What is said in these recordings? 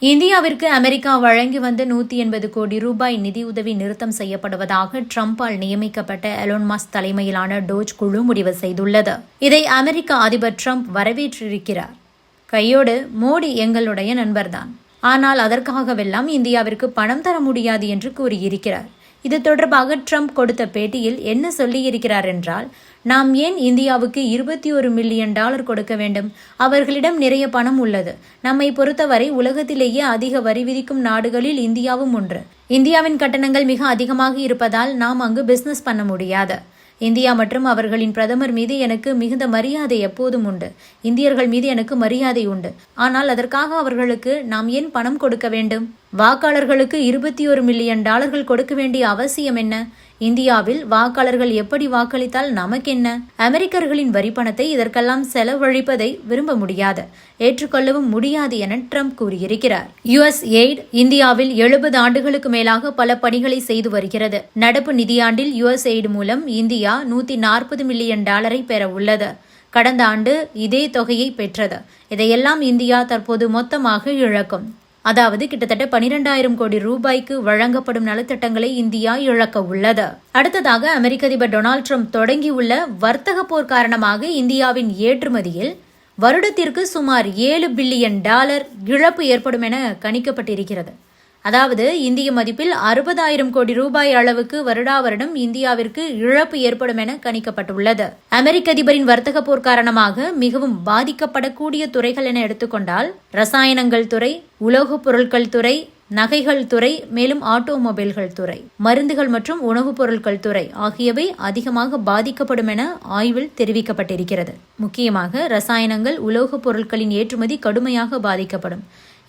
இந்தியாவிற்கு அமெரிக்கா வழங்கி வந்த நூத்தி எண்பது கோடி ரூபாய் நிதியுதவி நிறுத்தம் செய்யப்படுவதாக ட்ரம்பால் நியமிக்கப்பட்ட எலோன் மஸ்க் தலைமையிலான டோஜ் குழு முடிவு செய்துள்ளது. இதை அமெரிக்க அதிபர் ட்ரம்ப் வரவேற்றிருக்கிறார். கையோடு மோடி எங்களுடைய நண்பர்தான். ஆனால் அதற்காகவெல்லாம் இந்தியாவிற்கு பணம் தர முடியாது என்று கூறியிருக்கிறார். இது தொடர்பாக ட்ரம்ப் கொடுத்த பேட்டியில் என்ன சொல்லியிருக்கிறார் என்றால் நாம் ஏன் இந்தியாவுக்கு இருபத்தி ஒரு மில்லியன் டாலர் கொடுக்க வேண்டும்? அவர்களிடம் நிறைய பணம் உள்ளது. நம்மை பொறுத்தவரை உலகத்திலேயே அதிக வரி விதிக்கும் நாடுகளில் இந்தியாவும் ஒன்று. இந்தியாவின் கட்டணங்கள் மிக அதிகமாக இருப்பதால் நாம் அங்கு பிசினஸ் பண்ண முடியாது. இந்தியா மற்றும் அவர்களின் பிரதமர் மீது எனக்கு மிகுந்த மரியாதை எப்போதும் உண்டு. இந்தியர்கள் மீது எனக்கு மரியாதை உண்டு. ஆனால் அதற்காக அவர்களுக்கு நாம் ஏன் பணம் கொடுக்க வேண்டும்? வாக்காளர்களுக்கு இருபத்தி ஒரு மில்லியன் டாலர்கள் கொடுக்க வேண்டிய அவசியம் என்ன? இந்தியாவில் வாக்காளர்கள் எப்படி வாக்களித்தால் நமக்கென்ன? அமெரிக்கர்களின் வரி பணத்தை இதற்கெல்லாம் செலவழிப்பதை விரும்ப முடியாது ஏற்றுக்கொள்ளவும் முடியாது என ட்ரம்ப் கூறியிருக்கிறார். யுஎஸ் எய்ட் இந்தியாவில் எழுபது ஆண்டுகளுக்கு மேலாக பல பணிகளை செய்து வருகிறது. நடப்பு நிதியாண்டில் யுஎஸ் எய்டு மூலம் இந்தியா நூத்தி நாற்பது மில்லியன் டாலரை பெற உள்ளது. கடந்த ஆண்டு இதே தொகையை பெற்றது. இதையெல்லாம் இந்தியா தற்போது மொத்தமாக இழக்கும். அதாவது கிட்டத்தட்ட பனிரெண்டாயிரம் கோடி ரூபாய்க்கு வழங்கப்படும் நலத்திட்டங்களை இந்தியா இழக்க உள்ளது. அடுத்ததாக அமெரிக்க அதிபர் டொனால்டு ட்ரம்ப் தொடங்கியுள்ள வர்த்தக போர் காரணமாக இந்தியாவின் ஏற்றுமதியில் வருடத்திற்கு சுமார் ஏழு பில்லியன் டாலர் இழப்பு ஏற்படும் என கணிக்கப்பட்டிருக்கிறது. அதாவது இந்திய மதிப்பில் அறுபதாயிரம் கோடி ரூபாய் அளவுக்கு வருடா வருடம் இந்தியாவிற்கு இழப்பு ஏற்படும் என கணிக்கப்பட்டுள்ளது. அமெரிக்க அதிபரின் வர்த்தக போர் காரணமாக மிகவும் பாதிக்கப்படக்கூடிய துறைகள் என எடுத்துக்கொண்டால் ரசாயனங்கள் துறை உலோகப் பொருட்கள் துறை நகைகள் துறை மேலும் ஆட்டோமொபைல்கள் துறை மருந்துகள் மற்றும் உணவுப் பொருட்கள் துறை ஆகியவை அதிகமாக பாதிக்கப்படும் என ஆய்வில் தெரிவிக்கப்பட்டிருக்கிறது. முக்கியமாக ரசாயனங்கள் உலோகப் பொருட்களின் ஏற்றுமதி கடுமையாக பாதிக்கப்படும்.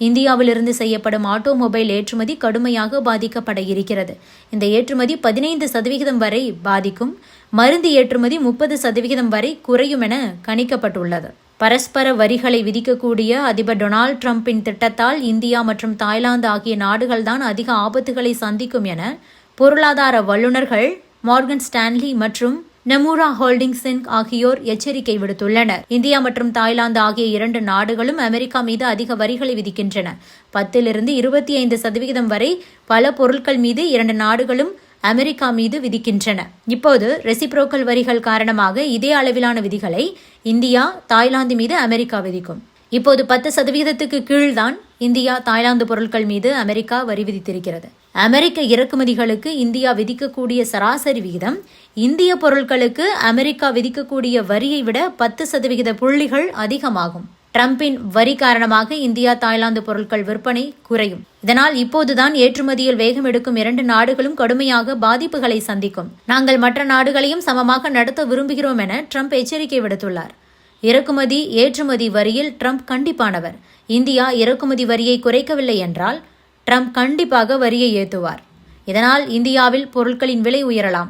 இந்தியாவிலிருந்து செய்யப்படும் ஆட்டோமொபைல் ஏற்றுமதி கடுமையாக பாதிக்கப்பட இருக்கிறது. இந்த ஏற்றுமதி பதினைந்து சதவிகிதம் வரை பாதிக்கும். மருந்து ஏற்றுமதி முப்பது சதவிகிதம் வரை குறையும் என கணிக்கப்பட்டுள்ளது. பரஸ்பர வரிகளை விதிக்கக்கூடிய அதிபர் டொனால்டு டிரம்பின் திட்டத்தால் இந்தியா மற்றும் தாய்லாந்து ஆகிய நாடுகள்தான் அதிக ஆபத்துகளை சந்திக்கும் என பொருளாதார வல்லுநர்கள் மார்கன் ஸ்டான்லி மற்றும் நெமூரா ஹோல்டிங் சிங் ஆகியோர் எச்சரிக்கை விடுத்துள்ளனர். இந்தியா மற்றும் தாய்லாந்து ஆகிய இரண்டு நாடுகளும் அமெரிக்கா மீது அதிக வரிகளை விதிக்கின்றன. பத்திலிருந்து இருபத்தி ஐந்து சதவிகிதம் வரை பல பொருட்கள் மீது இரண்டு நாடுகளும் அமெரிக்கா மீது விதிக்கின்றன. இப்போது ரெசிப்ரோக்கல் வரிகள் காரணமாக இதே அளவிலான விதிகளை இந்தியா தாய்லாந்து மீது அமெரிக்கா விதிக்கும். இப்போது பத்து சதவிகிதத்துக்கு கீழ்தான் இந்தியா தாய்லாந்து பொருட்கள் மீது அமெரிக்கா வரி விதித்திருக்கிறது. அமெரிக்க இறக்குமதிகளுக்கு இந்தியா விதிக்கக்கூடிய சராசரி விகிதம் இந்திய பொருட்களுக்கு அமெரிக்கா விதிக்கக்கூடிய வரியை விட பத்து சதவிகித புள்ளிகள் அதிகமாகும். டிரம்பின் வரி காரணமாக இந்தியா தாய்லாந்து பொருட்கள் விற்பனை குறையும். இதனால் இப்போதுதான் ஏற்றுமதியில் வேகம் எடுக்கும் இரண்டு நாடுகளும் கடுமையாக பாதிப்புகளை சந்திக்கும். நாங்கள் மற்ற நாடுகளையும் சமமாக நடத்த விரும்புகிறோம் என ட்ரம்ப் எச்சரிக்கை விடுத்துள்ளார். இறக்குமதி ஏற்றுமதி வரியில் ட்ரம்ப் கண்டிப்பானவர். இந்தியா இறக்குமதி வரியை குறைக்கவில்லை என்றால் ட்ரம்ப் கண்டிப்பாக வரியை ஏற்றுவார் இதனால் இந்தியாவில் பொருட்களின் விலை உயரலாம்.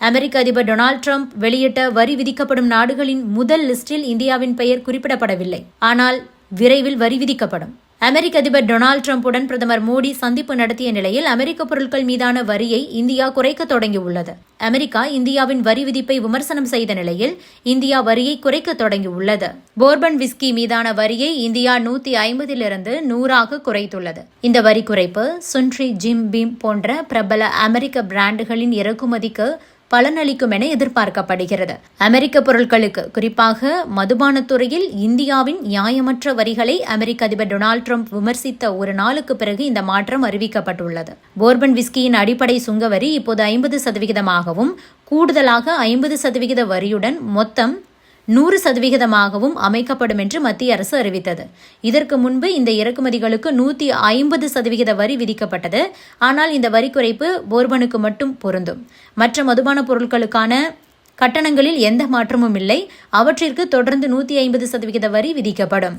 அமெரிக்க அதிபர் டொனால்டு ட்ரம்ப் வெளியிட்ட வரி விதிக்கப்படும் நாடுகளின் முதல் லிஸ்டில் இந்தியாவின் பெயர் குறிப்பிடப்படவில்லை. ஆனால் விரைவில் வரி விதிக்கப்படும். அமெரிக்க அதிபர் டொனால்டு டிரம்புடன் பிரதமர் மோடி சந்திப்பு நடத்திய நிலையில் அமெரிக்க பொருட்கள் மீதான வரியை இந்தியா குறைக்க தொடங்கியுள்ளது. அமெரிக்கா இந்தியாவின் வரி விதிப்பை விமர்சனம் செய்த நிலையில் இந்தியா வரியை குறைக்க தொடங்கியுள்ளது. போர்பன் விஸ்கி மீதான வரியை இந்தியா நூத்தி ஐம்பதிலிருந்து நூறாக குறைத்துள்ளது. இந்த வரி குறைப்பு சுன்ட்ரி ஜிம் பீம் போன்ற பிரபல அமெரிக்க பிராண்டுகளின் இறக்குமதிக்கு பலனளிக்கும் என எதிர்பார்க்கப்படுகிறது. அமெரிக்க பொருட்களுக்கு குறிப்பாக மதுபானத்துறையில் இந்தியாவின் நியாயமற்ற வரிகளை அமெரிக்க அதிபர் டொனால்டு ட்ரம்ப் விமர்சித்த ஒரு நாளுக்கு பிறகு இந்த மாற்றம் அறிவிக்கப்பட்டுள்ளது. போர்பன் விஸ்கியின் அடிப்படை சுங்கவரி இப்போது ஐம்பது சதவிகிதமாகவும் கூடுதலாக ஐம்பது சதவிகித வரியுடன் மொத்தம் நூறு சதவிகிதமாகவும் அமைக்கப்படும் என்று மத்திய அரசு அறிவித்தது. இதற்கு முன்பு இந்த இறக்குமதிகளுக்கு நூற்றி ஐம்பது சதவிகித வரி விதிக்கப்பட்டது. ஆனால் இந்த வரி குறைப்பு போர்பனுக்கு மட்டும் பொருந்தும். மற்ற மதுபான பொருட்களுக்கான கட்டணங்களில் எந்த மாற்றமும் இல்லை. அவற்றிற்கு தொடர்ந்து நூற்றி ஐம்பது சதவிகித வரி விதிக்கப்படும்.